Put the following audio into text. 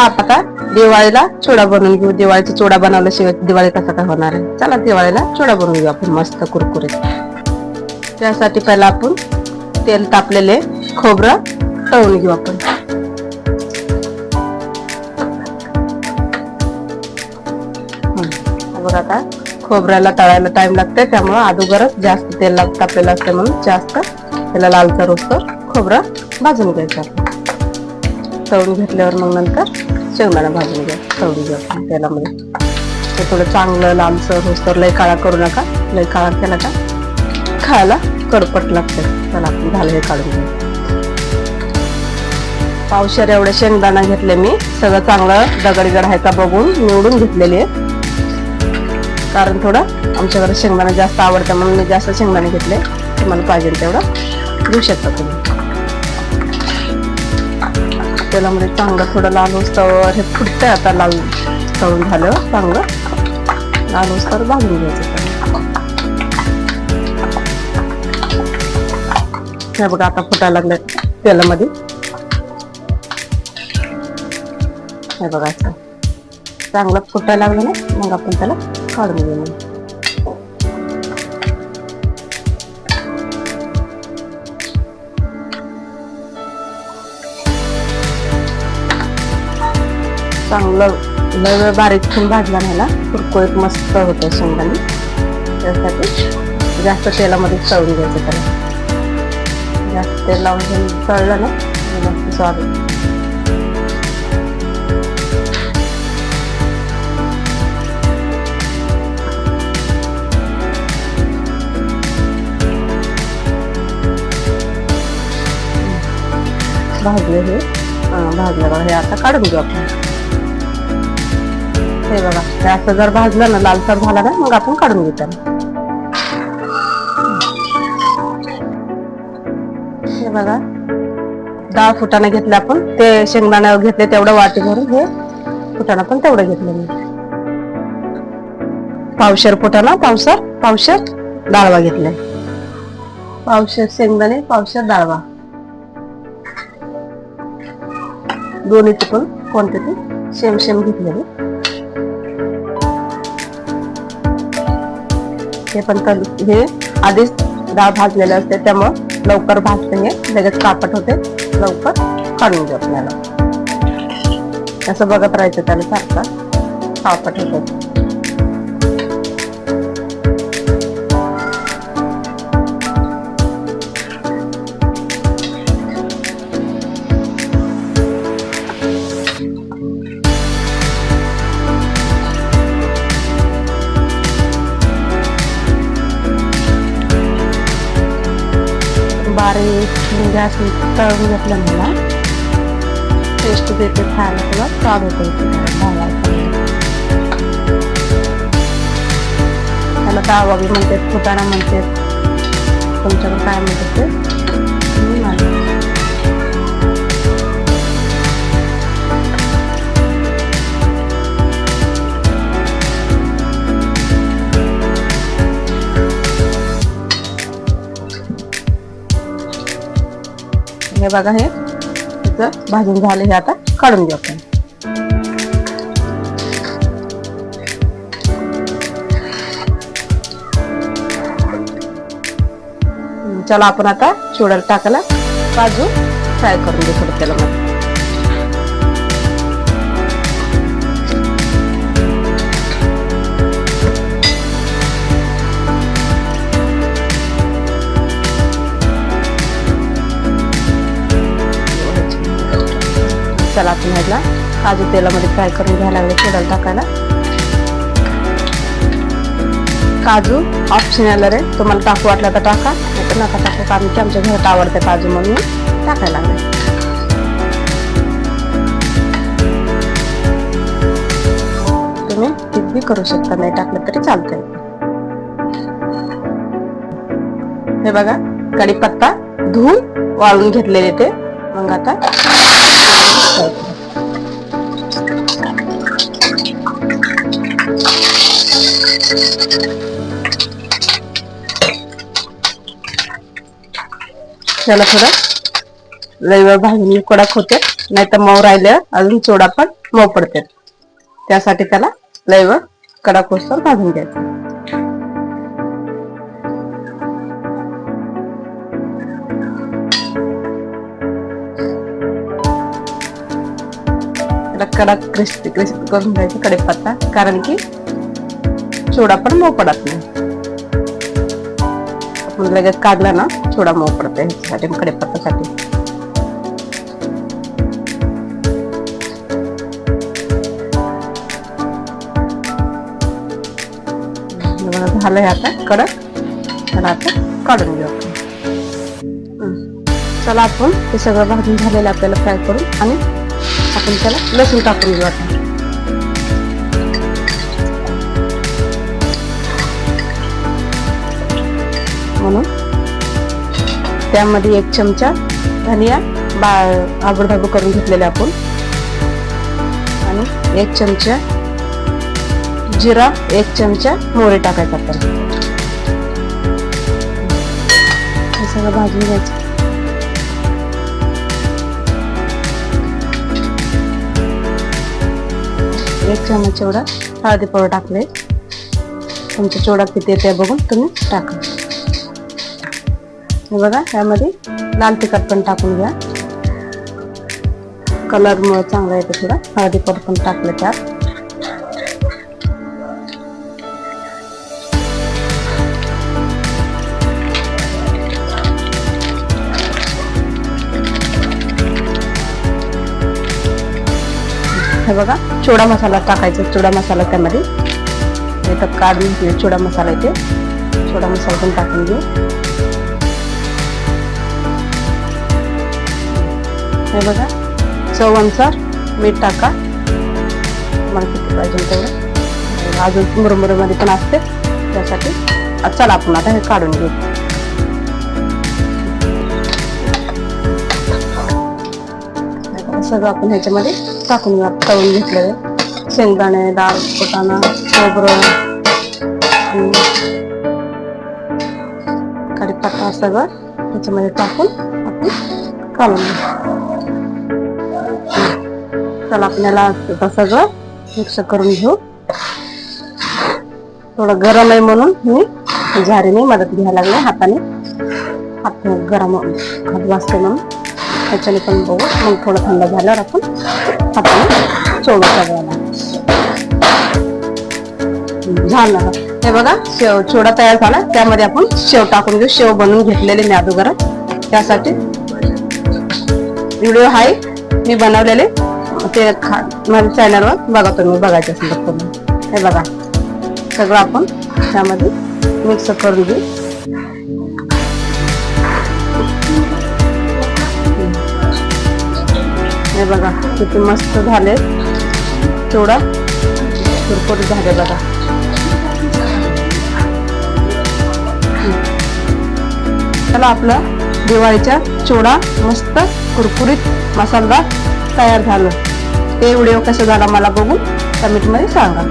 आता दिवाळीला चिवडा बनवून घेऊ. दिवाळीचा चुडा बनवल्याशिवाय दिवाळी कसा काय होणार आहे? चला दिवाळीला चिवडा बनवून घेऊ आपण मस्त कुरकुरीत. त्यासाठी पहिला आपण तेल तापलेले खोबरं तळून घेऊ आपण. बघ आता खोबऱ्याला तळायला टाइम लागते त्यामुळं अगोदरच जास्त तेल तापलेलं असते म्हणून जास्त त्याला लालसर होतो खोबरं भाजून घ्यायचं आपण. तळून घेतल्यावर मग नंतर शेंगदाणा भाजून घ्या. तळून घ्या तेलामध्ये. ते थोडं चांगलं लांबसर होतं लय काळा करू नका. लय काळा केला का खायला कडपट लागते. त्याला आपण झालं हे काढून घेऊ. पावशेर एवढे शेंगदाणा घेतले मी. सगळं चांगलं दगडीगड आहे का बघून निवडून घेतलेली आहे. कारण थोडं आमच्याकडे शेंगदाणा जास्त आवडतं म्हणून मी जास्त शेंगदाणे घेतले. तुम्हाला पाहिजे तेवढं घेऊ शकता तुम्ही. तेलामध्ये चांगलं थोडं लाल होस्तवर हे फुटतं आता लाल तळून झालं चांगलं लाल होस्तवर बांधून घ्यायचं हे बघा आता फुटायला लागलं तेलामध्ये. हे बघा चांगलं फुटायला लागलं ना मग आपण त्याला काढून घेऊ चांगलं लय वेळ बारीक ठेवून भाजला नाही ना कुरकुरीत मस्त होतं शेंगदाणे. त्यासाठी जास्त तेलामध्ये तळून घ्यायचं त्याला. जास्त तेल लावून घेऊन तळलं ना मग मस्त स्वाद भाजले हे. भाजल्यावर भाजलं हे आता काढून घेऊ आपण. हे बघा. जास्त जर भाजलं ना लालसर झाला ना मग आपण काढून घेतो हे बघा. डाळ फुटाणा घेतले आपण. ते शेंगदाणा घेतले तेवढं वाटी भरून हे फुटाणा पण तेवढं घेतलं मी. पावशर फुटाणा पावसर पावशर डाळवा घेतलाय. पावशर शेंगदाणे पावशेर डाळवा. चुकून पण ते? शेम शेम घेतलेली. हे पण हे आधीच डाळ भाजलेले असते त्यामुळं लवकर भाजते हे. लगेच कापट होते लवकर काढून घे आपल्याला. असं बघत राहायचं त्याला सारखं. कापट होतं. बारीक गॅस तळून घेतलं मला टेस्ट देते खायला तुला स्वाद होतो त्याला डावा बी म्हणतात फुटाणा म्हणतात तुमच्याकडे काय म्हणतात ते बघा हे. त्याचं भाजून झाले हे आता. काढून घेऊ आपण. चला आपण आता चिवड्याला टाकायला. काजू फ्राय करून घेऊ थोडं तेलामध्ये चला आपण ह्याला काजू तेलामध्ये फ्राय करून घ्यायला लागले तेलाला टाकायला. काजू ऑप्शनल रे तुम्हाला टाकू वाटलं तर टाका नाही तर नका टाकू कारण की आमच्या घरात आवडते काजू म्हणून टाकायला लागले. तुम्ही किती करू शकता नाही टाकलं तरी चालतंय. हे बघा कढीपत्ता धुवून वाळून घेतलेले ते. मग आता त्याला थोडं रविवार भाजून कडक होते नाही तर मऊ राहिले अजून चिवडा पण मऊ पडते. त्यासाठी त्याला लई कडक होसर भाजून घ्यायचं. त्याला कडक क्रिस्पी क्रिस्पी करून घ्यायचा कडेपत्ता कारण की चिवडा पण मऊ पडत नाही. आपण लगेच काढला ना चिवडा मऊ पडतो ह्याच्यासाठी कढीपत्तासाठी. हे झालंय आता कडक. त्याला आता काढून घेऊ आपण. चला आपण हे सगळं भाजून झालेलं आपल्याला फ्राय करून आणि आपण त्याला लसूण टाकून घेऊ आता. म्हणून त्यामध्ये एक चमचा धनिया बा आबडधाबड करून घेतलेले आपण. आणि एक चमचा जिरा एक चमचा मोहरी टाकायचा आपण. हे सगळं भाजून घ्यायचं. एक चमच एवढा हळदी पावडर टाकले तुमचा चिवडा किती ते बघून तुम्ही टाका. हे बघा यामध्ये लाल तिखट पण टाकून घ्या. कलरमुळे चांगला येतो थोडा. हळदी पावडर पण टाकलं त्यात. हे बघा. चोडा मसाला टाकायचा चोडा मसाला त्यामध्ये. इथं काढून घेऊ चोडा मसाला इथे. चिवडा मसाला पण टाकून घेऊ. हे बघा चव अनुसार मीठ टाका. मला किती पाहिजे तेवढं अजून मुरमुरेमध्ये पण असते. त्यासाठी चला आपण आता हे काढून घेऊ. सगळं आपण ह्याच्यामध्ये टाकून घेऊ तळून घेतलेलं शेंगदाणे डाळ फुटाणा खोबरं कडीपत्ता सगळं ह्याच्यामध्ये टाकून आपण काढून घेऊ. चला आपल्याला आता सगळं मिक्स करून घेऊ. थोडं गरम आहे म्हणून मी झारीने मदत घ्यायला लागले हाताने. हात गरम हात वाजते म्हणून. त्याच्याने पण बघू. मग थोडं थंड झाल्यावर आपण हाताने चोळू सगळ्याला झालं. हे बघा शेव चिवडा तयार झाला. त्यामध्ये आपण शेव टाकून घेऊ. शेव बनवून घेतलेले मी अगोदर. त्यासाठी व्हिडिओ आहे. मी बनवलेले. ते खा माझ्या चॅनलवर बघा तुम्ही बघायचे असेल तर हे बघा. सगळं आपण त्यामध्ये मिक्स करून घेऊ. हे बघा किती मस्त झाले. थोडा कुरकुरीत झाले बघा. चला आपला दिवाळीचा चोडा मस्त कुरकुरीत मसाला तयार झालं. ते व्हिडिओ कसा झाला मला बघून कमेंटमध्ये सांगा.